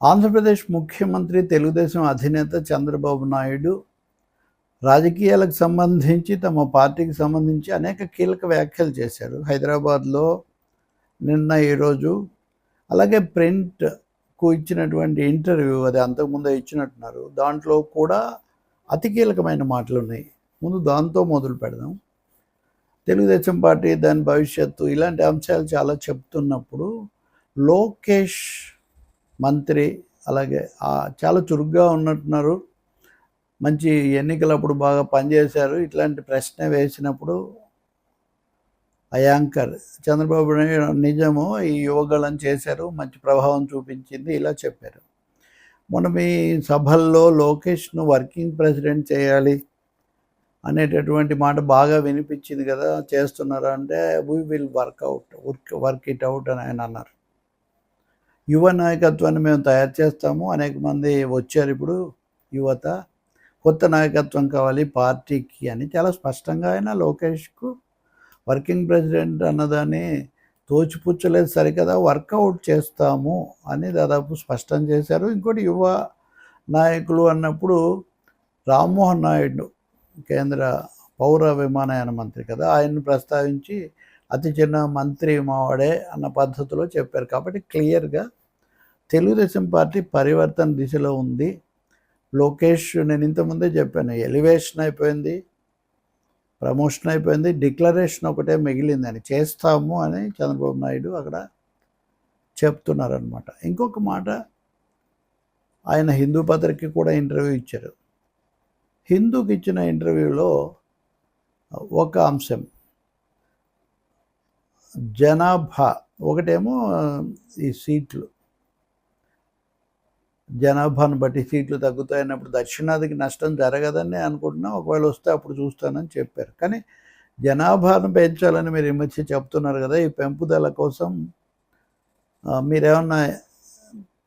ఆంధ్రప్రదేశ్ ముఖ్యమంత్రి తెలుగుదేశం అధినేత చంద్రబాబు నాయుడు రాజకీయాలకు సంబంధించి తమ పార్టీకి సంబంధించి అనేక కీలక వ్యాఖ్యలు చేశారు. హైదరాబాద్లో నిన్న ఈరోజు అలాగే ప్రింట్కు ఇచ్చినటువంటి ఇంటర్వ్యూ అది అంతకుముందే ఇచ్చినట్టున్నారు. దాంట్లో కూడా అతి కీలకమైన మాటలు ఉన్నాయి. ముందు దాంతో మొదలు పెడదాం. తెలుగుదేశం పార్టీ దాని భవిష్యత్తు ఇలాంటి అంశాలు చాలా చెప్తున్నప్పుడు లోకేష్ మంత్రి అలాగే చాలా చురుగ్గా ఉన్నట్టున్నారు. మంచి ఎన్నికలప్పుడు బాగా పనిచేశారు. ఇట్లాంటి ప్రశ్న వేసినప్పుడు ఆ యాంకర్ చంద్రబాబు నాయుడు నిజము ఈ యువగళం చేశారు మంచి ప్రభావం చూపించింది ఇలా చెప్పారు. మొన్న మీ సభల్లో లోకేష్ను వర్కింగ్ ప్రెసిడెంట్ చేయాలి అనేటటువంటి మాట బాగా వినిపించింది కదా చేస్తున్నారా అంటే we will work out work work it out అని ఆయన అన్నారు. యువ నాయకత్వాన్ని మేము తయారు చేస్తాము. అనేక మంది వచ్చారు ఇప్పుడు యువత. కొత్త నాయకత్వం కావాలి పార్టీకి అని చాలా స్పష్టంగా ఆయన లోకేష్కు వర్కింగ్ ప్రెసిడెంట్ అన్నదాన్ని తోచిపుచ్చలేదు సరికదా వర్కౌట్ చేస్తాము అని దాదాపు స్పష్టం చేశారు. ఇంకోటి యువ నాయకులు అన్నప్పుడు రామ్మోహన్ నాయుడు కేంద్ర పౌర విమానయాన మంత్రి కదా ఆయన్ని ప్రస్తావించి అతి చిన్న మంత్రి మావాడే అన్న పద్ధతిలో చెప్పారు. కాబట్టి క్లియర్గా తెలుగుదేశం పార్టీ పరివర్తన దిశలో ఉంది. లోకేష్ నేను ఇంతకుముందే చెప్పాను ఎలివేషన్ అయిపోయింది ప్రమోషన్ అయిపోయింది డిక్లరేషన్ ఒకటే మిగిలిందని చేస్తాము అని చంద్రబాబు నాయుడు అక్కడ చెప్తున్నారనమాట ఇంకొక మాట ఆయన హిందూ పత్రికకి కూడా ఇంటర్వ్యూ ఇచ్చారు. హిందూకి ఇచ్చిన ఇంటర్వ్యూలో ఒక అంశం జనాభా ఒకటేమో ఈ సీట్లు. జనాభాను బట్టి సీట్లు తగ్గుతాయన్నప్పుడు దక్షిణాదికి నష్టం జరగదని అనుకుంటున్నా ఒకవేళ వస్తే అప్పుడు చూస్తానని చెప్పారు. కానీ జనాభాను పెంచాలని మీరు ఈ మధ్య చెప్తున్నారు కదా ఈ పెంపుదల కోసం మీరేమన్నా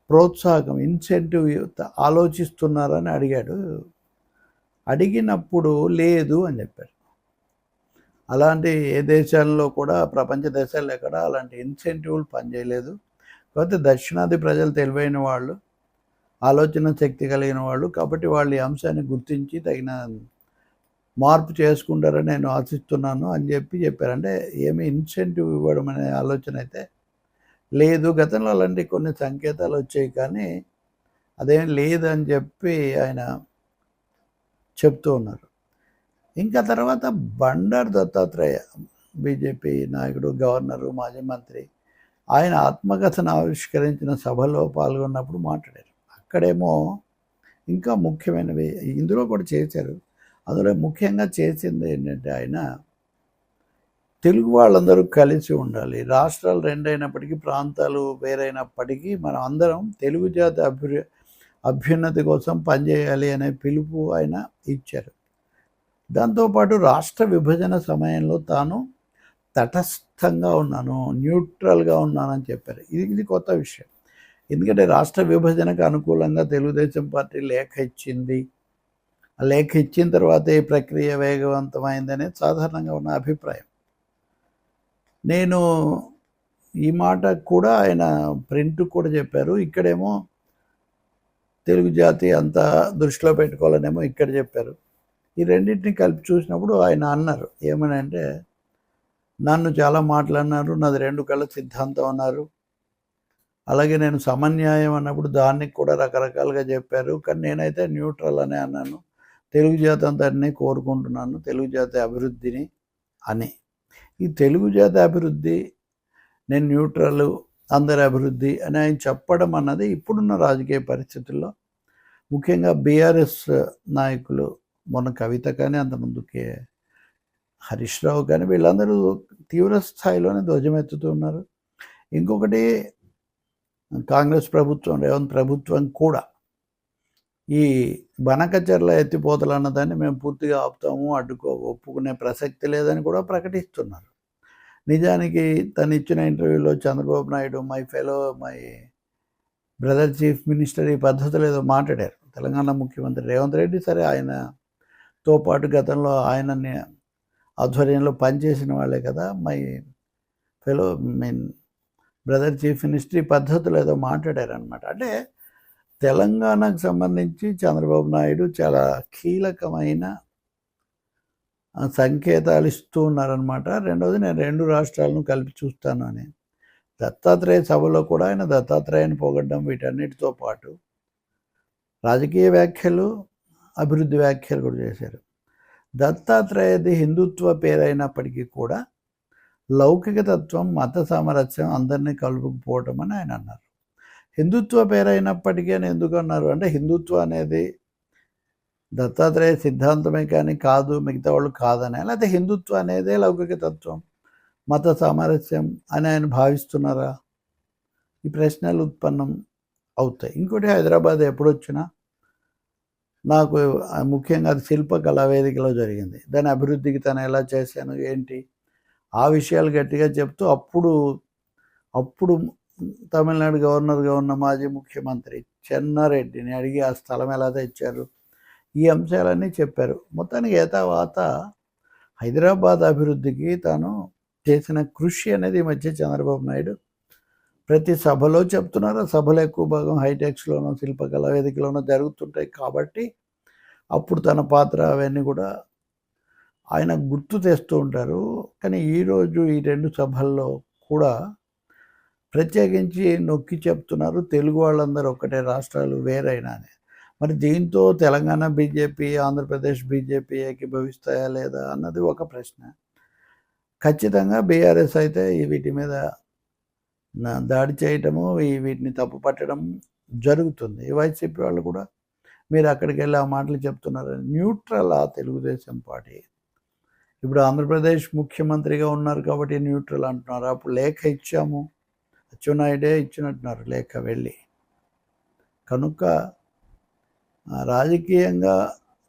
ప్రోత్సాహకం ఇన్సెంటివ్ ఆలోచిస్తున్నారని అడిగాడు. అడిగినప్పుడు లేదు అని చెప్పారు. అలాంటి ఏ దేశాల్లో కూడా ప్రపంచ దేశాల్లో ఎక్కడ అలాంటి ఇన్సెంటివ్లు పనిచేయలేదు. కాకపోతే దక్షిణాది ప్రజలు తెలివైన వాళ్ళు ఆలోచన శక్తి కలిగిన వాళ్ళు కాబట్టి వాళ్ళు ఈ అంశాన్ని గుర్తించి తగిన మార్పు చేసుకుంటారని నేను ఆశిస్తున్నాను అని చెప్పి చెప్పారు. అంటే ఏమి ఇన్సెంటివ్ ఇవ్వడం అనే ఆలోచన అయితే లేదు. గతంలో అలాంటి కొన్ని సంకేతాలు వచ్చాయి కానీ అదేం లేదని చెప్పి ఆయన చెప్తూ ఉన్నారు. ఇంకా తర్వాత బండారు దత్తాత్రేయ బీజేపీ నాయకుడు గవర్నరు మాజీ మంత్రి. ఆయన ఆత్మకథను ఆవిష్కరించిన సభలో పాల్గొన్నప్పుడు మాట్లాడారు. అక్కడేమో ఇంకా ముఖ్యమైనవి ఇందులో కూడా చేశారు. అందులో ముఖ్యంగా చేసింది ఏంటంటే ఆయన తెలుగు వాళ్ళందరూ కలిసి ఉండాలి. రాష్ట్రాలు రెండైనప్పటికీ ప్రాంతాలు వేరైనప్పటికీ మనం అందరం తెలుగు జాతి అభ్యు అభ్యున్నతి కోసం పనిచేయాలి అనే పిలుపు ఆయన ఇచ్చారు. దాంతోపాటు రాష్ట్ర విభజన సమయంలో తాను తటస్థంగా ఉన్నాను న్యూట్రల్గా ఉన్నానని చెప్పారు. ఇది ఇది కొత్త విషయం. ఎందుకంటే రాష్ట్ర విభజనకు అనుకూలంగా తెలుగుదేశం పార్టీ లేఖ ఇచ్చింది. ఆ లేఖ ఇచ్చిన తర్వాత ఈ ప్రక్రియ వేగవంతమైందనే సాధారణంగా ఉన్న అభిప్రాయం. నేను ఈ మాట కూడా ఆయన ప్రింట్ కూడా చెప్పారు. ఇక్కడేమో తెలుగు జాతి అంతా దృష్టిలో పెట్టుకోవాలనేమో ఇక్కడ చెప్పారు. ఈ రెండింటిని కలిపి చూసినప్పుడు ఆయన అన్నారు. ఏమని అంటే నన్ను చాలా మాట్లాడినారు నాది రెండు కళ్ళ సిద్ధాంతం అన్నారు. అలాగే నేను సమన్యాయం అన్నప్పుడు దానికి కూడా రకరకాలుగా చెప్పారు. కానీ నేనైతే న్యూట్రల్ అనే అన్నాను. తెలుగు జాతి అంతటినీ కోరుకుంటున్నాను. తెలుగు జాతి అభివృద్ధిని అని. ఈ తెలుగు జాతి అభివృద్ధి నేను న్యూట్రల్ అందరి అభివృద్ధి అని ఆయన చెప్పడం అన్నది ఇప్పుడున్న రాజకీయ పరిస్థితుల్లో ముఖ్యంగా బీఆర్ఎస్ నాయకులు మొన్న కవిత కానీ అంతకుముందుకే హరీష్ రావు కానీ వీళ్ళందరూ తీవ్ర స్థాయిలోనే ధ్వజమెత్తుతున్నారు ఇంకొకటి కాంగ్రెస్ ప్రభుత్వం రేవంత్ ప్రభుత్వం కూడా ఈ బనకచర్ల ఎత్తిపోతలు అన్నదాన్ని మేము పూర్తిగా ఆపుతాము అడ్డుకో ఒప్పుకునే ప్రసక్తి లేదని కూడా ప్రకటిస్తున్నారు. నిజానికి తను ఇచ్చిన ఇంటర్వ్యూలో Chandrababu Naidu my fellow my brother chief minister ఈ పద్ధతులు ఏదో మాట్లాడారు. తెలంగాణ ముఖ్యమంత్రి రేవంత్ రెడ్డి సరే ఆయన తో పాటు గతంలో ఆయనని ఆధ్వర్యంలో పనిచేసిన వాళ్ళే కదా my fellow mean brother chief minister ఈ పద్ధతులు ఏదో మాట్లాడారనమాట అంటే తెలంగాణకు సంబంధించి చంద్రబాబు నాయుడు చాలా కీలకమైన సంకేతాలు ఇస్తూ ఉన్నారనమాట రెండవది నేను రెండు రాష్ట్రాలను కలిపి చూస్తాను అని. దత్తాత్రేయ సభలో కూడా ఆయన దత్తాత్రేయని పొగడ్డం వీటన్నిటితో పాటు. రాజకీయ వ్యాఖ్యలు అభివృద్ధి వ్యాఖ్యలు కూడా చేశారు. దత్తాత్రేయది హిందుత్వ పేరైనప్పటికీ కూడా లౌకిక తత్వం మత సామరస్యం అందరినీ కలుపుకుపోవటం అని ఆయన అన్నారు. హిందుత్వ పేరైనప్పటికీ అని ఎందుకు అన్నారు? అంటే హిందుత్వ అనేది దత్తాత్రేయ సిద్ధాంతమే కానీ కాదు మిగతా వాళ్ళు కాదని లేకపోతే హిందుత్వం అనేదే లౌకిక తత్వం మత సామరస్యం అని ఆయన భావిస్తున్నారా? ఈ ప్రశ్నలు ఉత్పన్నం అవుతాయి. ఇంకోటి హైదరాబాద్ ఎప్పుడు వచ్చినా నాకు ముఖ్యంగా అది శిల్పకళా వేదికలో జరిగింది. దాని అభివృద్ధికి తను ఎలా చేశాను ఏంటి? ఆ విషయాలు గట్టిగా చెప్తూ అప్పుడు అప్పుడు తమిళనాడు గవర్నర్గా ఉన్న మాజీ ముఖ్యమంత్రి చెన్నారెడ్డిని అడిగి ఆ స్థలం ఎలా తెచ్చారు ఈ అంశాలన్నీ చెప్పారు. మొత్తానికి ఏతావాత హైదరాబాద్ అభివృద్ధికి తాను చేసిన కృషి అనేది ఈ మధ్య చంద్రబాబు నాయుడు ప్రతి సభలో చెప్తున్నారు. సభలో ఎక్కువ భాగం హైటెక్స్లోనో శిల్పకళా వేదికలోనో జరుగుతుంటాయి కాబట్టి అప్పుడు తన పాత్ర అవన్నీ కూడా ఆయన గుర్తు తెస్తూ ఉంటారు. కానీ ఈరోజు ఈ రెండు సభల్లో కూడా ప్రత్యేకించి నొక్కి చెప్తున్నారు. తెలుగు వాళ్ళందరూ ఒక్కటే రాష్ట్రాలు వేరైనా అని మరి దీంతో తెలంగాణ బీజేపీ ఆంధ్రప్రదేశ్ బీజేపీ ఏకీభవిస్తాయా లేదా అన్నది ఒక ప్రశ్న. ఖచ్చితంగా బీఆర్ఎస్ అయితే వీటి మీద దాడి చేయటము వీటిని తప్పు పట్టడం జరుగుతుంది. వైసీపీ వాళ్ళు కూడా మీరు అక్కడికి వెళ్ళి ఆ మాటలు చెప్తున్నారు. న్యూట్రల్ ఆ తెలుగుదేశం పార్టీ. ఇప్పుడు ఆంధ్రప్రదేశ్ ముఖ్యమంత్రిగా ఉన్నారు కాబట్టి న్యూట్రల్ అంటున్నారు. అప్పుడు లేఖ ఇచ్చాము. అచ్చెన్నాయుడే ఇచ్చినట్టున్నారు లేఖ వెళ్ళి. కనుక రాజకీయంగా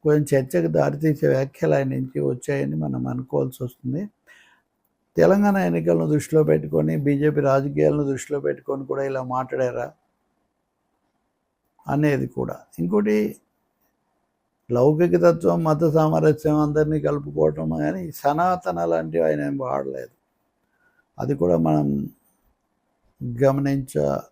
కొంచెం చర్చకు దారితీసే వ్యాఖ్యలు ఆయన నుంచి వచ్చాయని మనం అనుకోవాల్సి వస్తుంది. తెలంగాణ ఎన్నికలను దృష్టిలో పెట్టుకొని బీజేపీ రాజకీయాలను దృష్టిలో పెట్టుకొని కూడా ఇలా మాట్లాడారా అనేది కూడా. ఇంకోటి లౌకిక తత్వం మత సామరస్యం అందరినీ కలుపుకోవటం కానీ సనాతన లాంటివి ఆయన ఏం వాడలేదు. అది కూడా మనం గమనించవచ్చు.